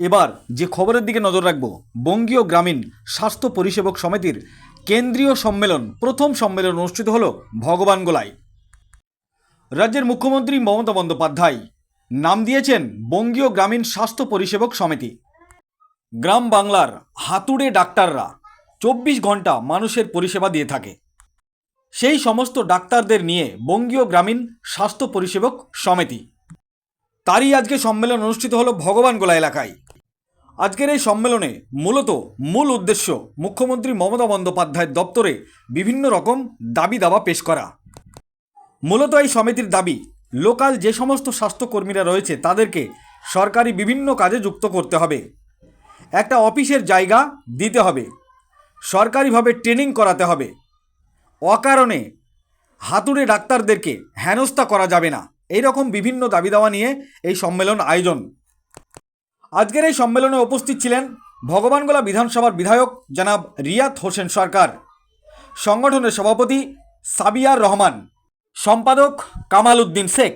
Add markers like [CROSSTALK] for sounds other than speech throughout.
এবার যে খবরের দিকে নজর রাখব, বঙ্গীয় গ্রামীণ স্বাস্থ্য পরিষেবক সমিতির কেন্দ্রীয় সম্মেলন, প্রথম সম্মেলন অনুষ্ঠিত হল ভগবানগোলায় রাজ্যের মুখ্যমন্ত্রী মমতা বন্দ্যোপাধ্যায় নাম দিয়েছেন বঙ্গীয় গ্রামীণ স্বাস্থ্য পরিষেবক সমিতি। গ্রাম বাংলার হাতুড়ে ডাক্তাররা চব্বিশ ঘণ্টা মানুষের পরিষেবা দিয়ে থাকে। সেই সমস্ত ডাক্তারদের নিয়ে বঙ্গীয় গ্রামীণ স্বাস্থ্য পরিষেবক সমিতি। তারই আজকে সম্মেলন অনুষ্ঠিত হলো ভগবানগোলা এলাকায়। আজকের এই সম্মেলনে মূলত মূল উদ্দেশ্য মুখ্যমন্ত্রী মমতা বন্দ্যোপাধ্যায়ের দপ্তরে বিভিন্ন রকম দাবি দাবা পেশ করা। মূলত এই সমিতির দাবি, লোকাল যে সমস্ত স্বাস্থ্যকর্মীরা রয়েছে তাদেরকে সরকারি বিভিন্ন কাজে যুক্ত করতে হবে। একটা অফিসের জায়গা দিতে হবে। সরকারিভাবে ট্রেনিং করাতে হবে। অকারণে হাতুড়ে ডাক্তারদেরকে হেনস্থা করা যাবে না। এই রকম বিভিন্ন দাবি দাওয়া নিয়ে এই সম্মেলন আয়োজন আজকের এই সম্মেলনে উপস্থিত ছিলেন ভগবানগোলা বিধানসভার বিধায়ক জনাব রিয়াত হোসেন সরকার, সংগঠনের সভাপতি সাবিয়ার রহমান, সম্পাদক কামাল উদ্দিন শেখ।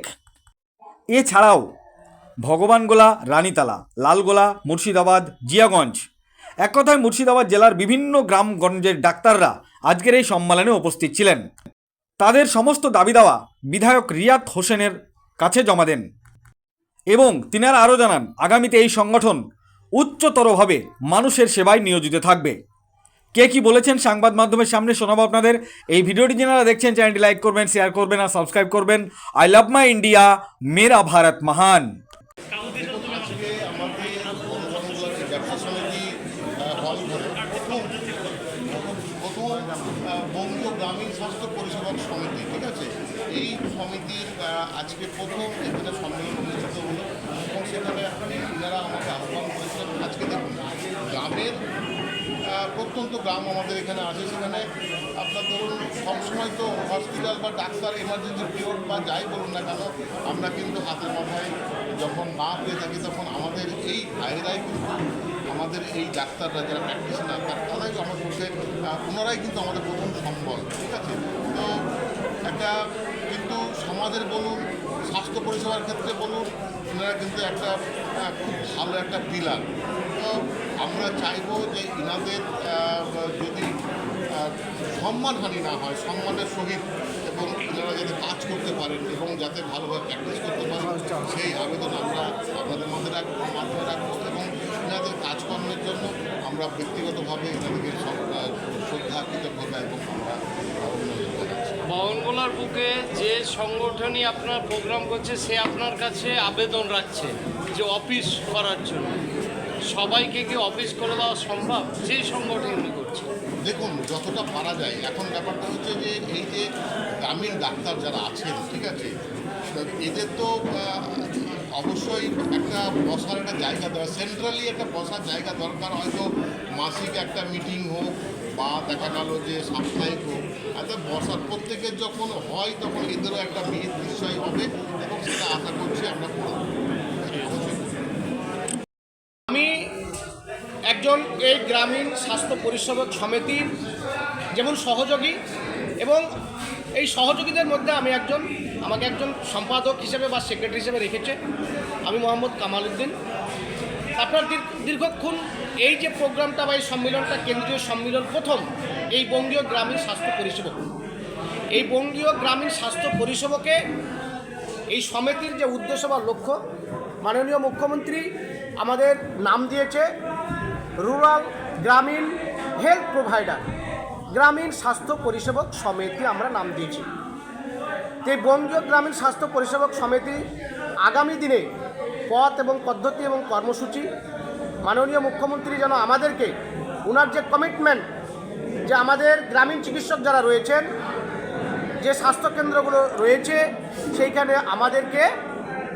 এছাড়াও ভগবানগোলা, রানীতালা, লালগোলা, মুর্শিদাবাদ, জিয়াগঞ্জ এক কথায় মুর্শিদাবাদ জেলার বিভিন্ন গ্রামগঞ্জের ডাক্তাররা আজকের এই সম্মেলনে উপস্থিত ছিলেন। তাদের সমস্ত দাবি দেওয়া বিধায়ক রিয়াত হোসেনের কাছে জমা দেন। এবং তিনারা আরও জানান, আগামীতে এই সংগঠন উচ্চতরভাবে মানুষের সেবায় নিয়োজিত থাকবে। কে কি বলেছেন সংবাদ মাধ্যমের সামনে শোনাবো আপনাদের। এই ভিডিওটি যারা দেখছেন, চ্যানেলটি লাইক করবেন, শেয়ার করবেন আর সাবস্ক্রাইব করবেন। আই লাভ মাই ইন্ডিয়া, মেরা ভারত মহান আজকে আমাদের বঙ্গবন্ধুর যে ব্যবসা সমিতি আহ, হল ঘরে প্রথম প্রথম আহ, বঙ্গীয় গ্রামীণ স্বাস্থ্য পরিষেবা সমিতি ঠিক আছে এই সমিতির আহ, আজকে প্রথম এখানে সম্মেলন অনুষ্ঠিত হলো এবং সেখানে এনারা আমাকে আহ্বান করেছিলেন আজকে দেখুন গ্রামের আহ, প্রত্যন্ত গ্রাম আমাদের এখানে আছে সেখানে। আপনার ধরুন, সবসময় তো হসপিটাল বা ডাক্তার এমার্জেন্সি পিরিয়ড বা যাই বলুন না কেন, আমরা কিন্তু হাতের মাথায় যখন না পেয়ে থাকি তখন আমাদের এই ভাইয়েরাই কিন্তু আমাদের এই ডাক্তাররা, যারা প্র্যাকটিশনার তারাই আমার পক্ষে ওনারাই কিন্তু আমাদের প্রথম সম্বল, ঠিক আছে? তো একটা কিন্তু সমাজের বলুন, স্বাস্থ্য পরিষেবার ক্ষেত্রে বলুন, ওনারা কিন্তু একটা খুব ভালো একটা পিলার আমরা চাইব যে ইনাদের যদি সম্মানহানি না হয়, সম্মানের সহিত এবং এনারা যাতে কাজ করতে পারেন এবং যাতে ভালোভাবে প্র্যাকটিস করতে পারেন, সেই আবেদন আমরা আপনাদের মধ্যে রাখব, মাধ্যমে রাখব এবং এনাদের কাজকর্মের জন্য আমরা ব্যক্তিগতভাবে এনাদেরকে সব- শ্রদ্ধা, কৃতজ্ঞতা এবং আমরা বহনগোলার বুকে যে সংগঠনই আপনার প্রোগ্রাম করছে, সে আপনার কাছে আবেদন রাখছে যে অফিস করার জন্য। সবাইকে কি অফিস করে দেওয়া সম্ভব? যে সংগঠনই করছে। দেখুন, যতটা পারা যায়, এখন ব্যাপারটা হচ্ছে যে এই যে গ্রামীণ ডাক্তার যারা আছেন, ঠিক আছে, এদের তো অবশ্যই একটা বসার একটা জায়গা দেওয়া সেন্ট্রালি একটা বসার জায়গা দরকার, হয়তো মাসিক একটা মিটিং হোক বা দেখা গেল যে সাপ্তাহিক হোক। একটা বসার প্রত্যেকের যখন হয়, তখন এদেরও একটা বিহিত নিশ্চয় হবে এবং সেটা আশা করছি আমরা একজন এই গ্রামীণ স্বাস্থ্য পরিষেবক সমিতির যেমন সহযোগী এবং এই সহযোগীদের মধ্যে আমি একজন, আমাকে একজন সম্পাদক হিসেবে বা সেক্রেটারি হিসেবে রেখেছে, আমি মোহাম্মদ কামাল উদ্দিন। আপনার দীর- দীর্ঘক্ষণ এই যে প্রোগ্রামটা বা এই সম্মেলনটা কেন্দ্রীয় সম্মেলন প্রথম, এই বঙ্গীয় গ্রামীণ স্বাস্থ্য পরিষেবক। এই বঙ্গীয় গ্রামীণ স্বাস্থ্য পরিষেবকে এই সমিতির যে উদ্দেশ্য বা লক্ষ্য, মাননীয় মুখ্যমন্ত্রী আমাদের নাম দিয়েছে রুরাল গ্রামীণ হেলথ প্রোভাইডার গ্রামীণ স্বাস্থ্য পরিষেবক সমিতি আমরা নাম দিয়েছি। এই বঙ্গীয় গ্রামীণ স্বাস্থ্য পরিষেবক সমিতি আগামী দিনে পথ এবং পদ্ধতি এবং কর্মসূচি মাননীয় মুখ্যমন্ত্রী যেন আমাদেরকে ওনার যে কমিটমেন্ট যে আমাদের গ্রামীণ চিকিৎসক যারা রয়েছেন, যে স্বাস্থ্যকেন্দ্রগুলো রয়েছে, সেইখানে আমাদেরকে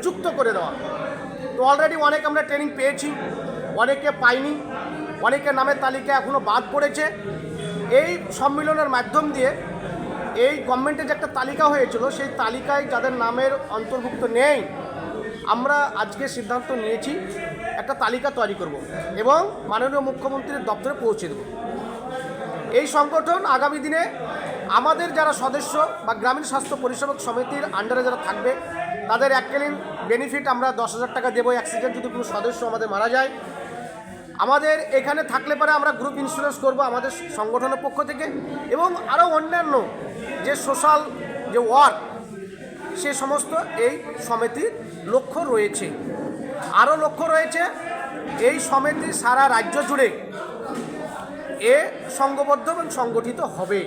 যুক্ত করে দেওয়া। তো অলরেডি অনেক আমরা ট্রেনিং পেয়েছি অনেকে পাইনি। অনেকের নামের তালিকা এখনও বাদ পড়েছে। এই সম্মিলনের মাধ্যম দিয়ে এই গভর্নমেন্টের যে একটা তালিকা হয়েছিল, সেই তালিকায় যাদের নামের অন্তর্ভুক্ত নেই, আমরা আজকে সিদ্ধান্ত নিয়েছি, একটা তালিকা তৈরি করব এবং মাননীয় মুখ্যমন্ত্রীর দপ্তরে পৌঁছে দেবো। এই সংগঠন আগামী দিনে আমাদের যারা সদস্য বা গ্রামীণ স্বাস্থ্য পরিষেবক সমিতির আন্ডারে যারা থাকবে, তাদের এককালীন বেনিফিট আমরা দশ হাজার টাকা দেবো অ্যাক্সিডেন্ট যদি কোনো সদস্য আমাদের মারা যায় আমাদের এখানে থাকলে পরে আমরা গ্রুপ ইন্স্যুরেন্স করব আমাদের সংগঠনের পক্ষ থেকে। এবং আরও অন্যান্য যে সোশ্যাল যে ওয়ার্ক সে সমস্ত এই সমিতির লক্ষ্য রয়েছে। আরও লক্ষ্য রয়েছে, এই সমিতি সারা রাজ্য জুড়ে এ সংঘবদ্ধ এবং সংগঠিত হবে।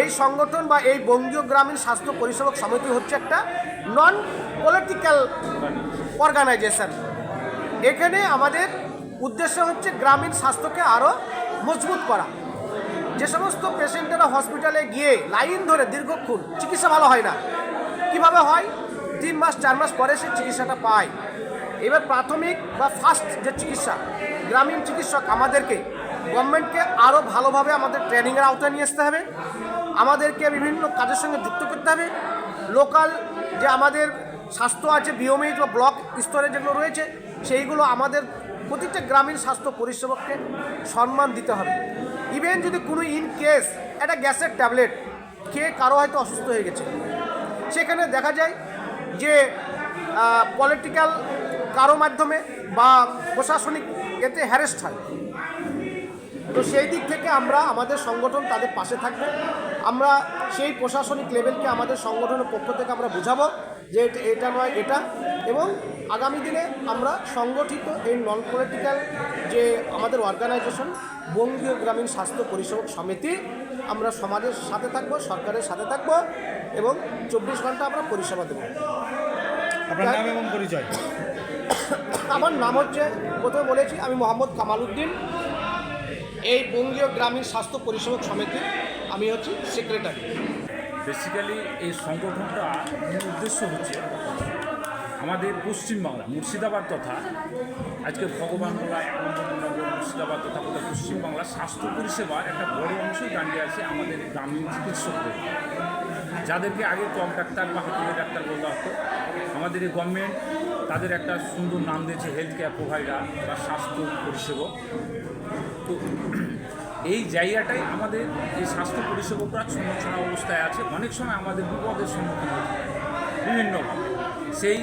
এই সংগঠন বা এই বঙ্গীয় গ্রামীণ স্বাস্থ্য পরিষেবক সমিতি হচ্ছে একটা নন পলিটিক্যাল অর্গানাইজেশন এখানে আমাদের উদ্দেশ্য হচ্ছে গ্রামীণ স্বাস্থ্যকে আরও মজবুত করা। যে সমস্ত পেশেন্টেরা হসপিটালে গিয়ে লাইন ধরে দীর্ঘক্ষণ চিকিৎসা ভালো হয় না, কীভাবে হয়? তিন মাস, চার মাস পরে সে চিকিৎসাটা পায়। এবার প্রাথমিক বা ফার্স্ট যে চিকিৎসা, গ্রামীণ চিকিৎসক আমাদেরকে গভর্নমেন্টকে আরও ভালোভাবে আমাদের ট্রেনিংয়ের আওতায় নিয়ে আসতে হবে। আমাদেরকে বিভিন্ন কাজের সঙ্গে যুক্ত করতে হবে। লোকাল যে আমাদের স্বাস্থ্য আছে বিওমিজ বা ব্লক স্তরে যেগুলো রয়েছে, সেইগুলো আমাদের প্রতিটা গ্রামীণ স্বাস্থ্য পরিষেবাকে সম্মান দিতে হবে। ইভেন যদি কোনো ইন কেস একটা গ্যাসের ট্যাবলেট খেয়ে কারও হয়তো অসুস্থ হয়ে গেছে। সেখানে দেখা যায় যে পলিটিক্যাল কারও মাধ্যমে বা প্রশাসনিক এতে হ্যারেস্ট হয়। তো সেই দিক থেকে আমরা, আমাদের সংগঠন তাদের পাশে থাকবে। আমরা সেই প্রশাসনিক লেভেলকে আমাদের সংগঠনের পক্ষ থেকে আমরা বোঝাবো যে এটা- এটা নয়, এটা। এবং আগামী দিনে আমরা সংগঠিত এই নন পলিটিক্যাল যে আমাদের অর্গানাইজেশন বঙ্গীয় গ্রামীণ স্বাস্থ্য পরিষেবক সমিতি আমরা সমাজের সাথে থাকব সরকারের সাথে থাকব এবং চব্বিশ ঘণ্টা আমরা পরিষেবা দেবো। আপনার নাম এবং পরিচয়? আমার নাম হচ্ছে প্রথমে বলেছি আমি মোহাম্মদ কামাল উদ্দিন এই বঙ্গীয় গ্রামীণ স্বাস্থ্য পরিষেবক সমিতি আমি হচ্ছি সেক্রেটারি বেসিক্যালি এই সংগঠনটা মূল উদ্দেশ্য হচ্ছে আমাদের পশ্চিমবাংলা, মুর্শিদাবাদ তথা আজকে আনন্দনগর মুর্শিদাবাদ তথা গোটা পশ্চিমবাংলা স্বাস্থ্য পরিষেবার একটা বড় অংশই দাঁড়িয়ে আছে আমাদের গ্রামীণ চিকিৎসকদের যাদেরকে আগে কম ডাক্তার বা হাতুড়ে ডাক্তার বলা হতো, আমাদের এই গভর্নমেন্ট তাদের একটা সুন্দর নাম দিয়েছে হেলথ কেয়ার প্রোভাইডার বা স্বাস্থ্য পরিষেবক। তো এই জায়গাটাই আমাদের এই স্বাস্থ্য পরিষেবকরা ছন্নছাড়া অবস্থায় আছে, অনেক সময় আমাদের বিপদের সম্মুখীন হতে হয়। বিভিন্নভাবে সেই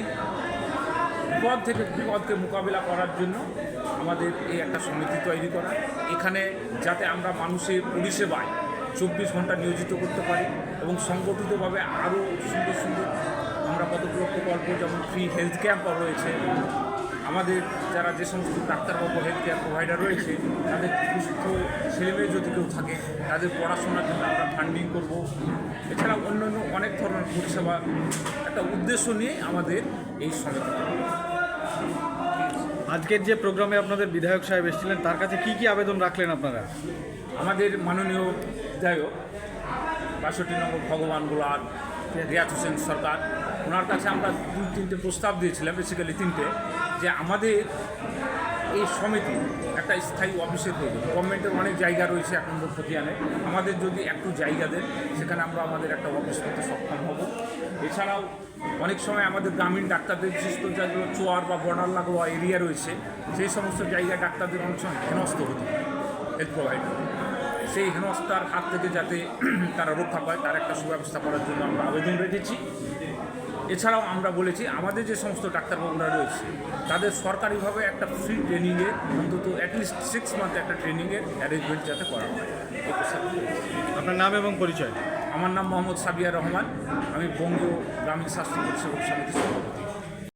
বিপদ থেকে বিপদকে মোকাবিলা করার জন্য আমাদের এই একটা সমিতি তৈরি করা। এখানে যাতে আমরা মানুষের পরিষেবায় চব্বিশ ঘণ্টা নিয়োজিত করতে পারি এবং সংগঠিতভাবে আরও সুন্দর সুন্দর আমরা কতগুলো প্রকল্প যেমন ফ্রি হেলথ ক্যাম্প রয়েছে। আমাদের যারা যে সমস্ত ডাক্তারবাবু হেলথ কেয়ার প্রোভাইডার রয়েছে, তাদের সুস্থ ছেলেমেয়ে যদি কেউ থাকে, তাদের পড়াশোনার জন্য আমরা ফান্ডিং করব। এছাড়া অন্যান্য অনেক ধরনের পরিষেবা, একটা উদ্দেশ্য নিয়ে আমাদের এই সমিতি। আজকের যে প্রোগ্রামে আপনাদের বিধায়ক সাহেব এসেছিলেন, তার কাছে কি কি আবেদন রাখলেন আপনারা? আমাদের মাননীয় বিধায়ক, বাষট্টি নম্বর ভগবান গোলার রিয়াজ হোসেন সরকার, ওনার কাছে আমরা দু তিনটে প্রস্তাব দিয়েছিলাম বেসিক্যালি তিনটে, যে আমাদের এই সমিতি একটা স্থায়ী অফিসের প্রয়োজন গভর্নমেন্টের অনেক জায়গা রয়েছে এক নম্বর খতিয়ানে আমাদের যদি একটু জায়গা দেন, সেখানে আমরা আমাদের একটা অফিস করতে সক্ষম হব। এছাড়াও অনেক সময় আমাদের গ্রামীণ ডাক্তারদের বিশেষ যেগুলো চোয়ার বা বর্ডার লাগোয়া এরিয়া রয়েছে, সেই সমস্ত জায়গায় ডাক্তারদের অনেক সময় হেনস্থ হতে হেলথ প্রোভাইডার সেই হেনস্থার হাত থেকে যাতে [CLEARS THROAT] তারা রক্ষা পায়, তার একটা সুব্যবস্থা করার জন্য আমরা আবেদন রেখেছি। এছাড়াও আমরা বলেছি, আমাদের যে সমস্ত ডাক্তারবাবুরা রয়েছে, তাদের সরকারিভাবে একটা ফ্রি ট্রেনিংয়ে অন্তত অ্যাটলিস্ট সিক্স মান্থ একটা ট্রেনিংয়ের অ্যারেঞ্জমেন্ট যাতে করা হয়। আপনার নাম এবং পরিচয়? আমার নাম মোহাম্মদ সাবিয়া রহমান। আমি বঙ্গীয় গ্রামীণ স্বাস্থ্য পরিষেবক সমিতির সভাপতি।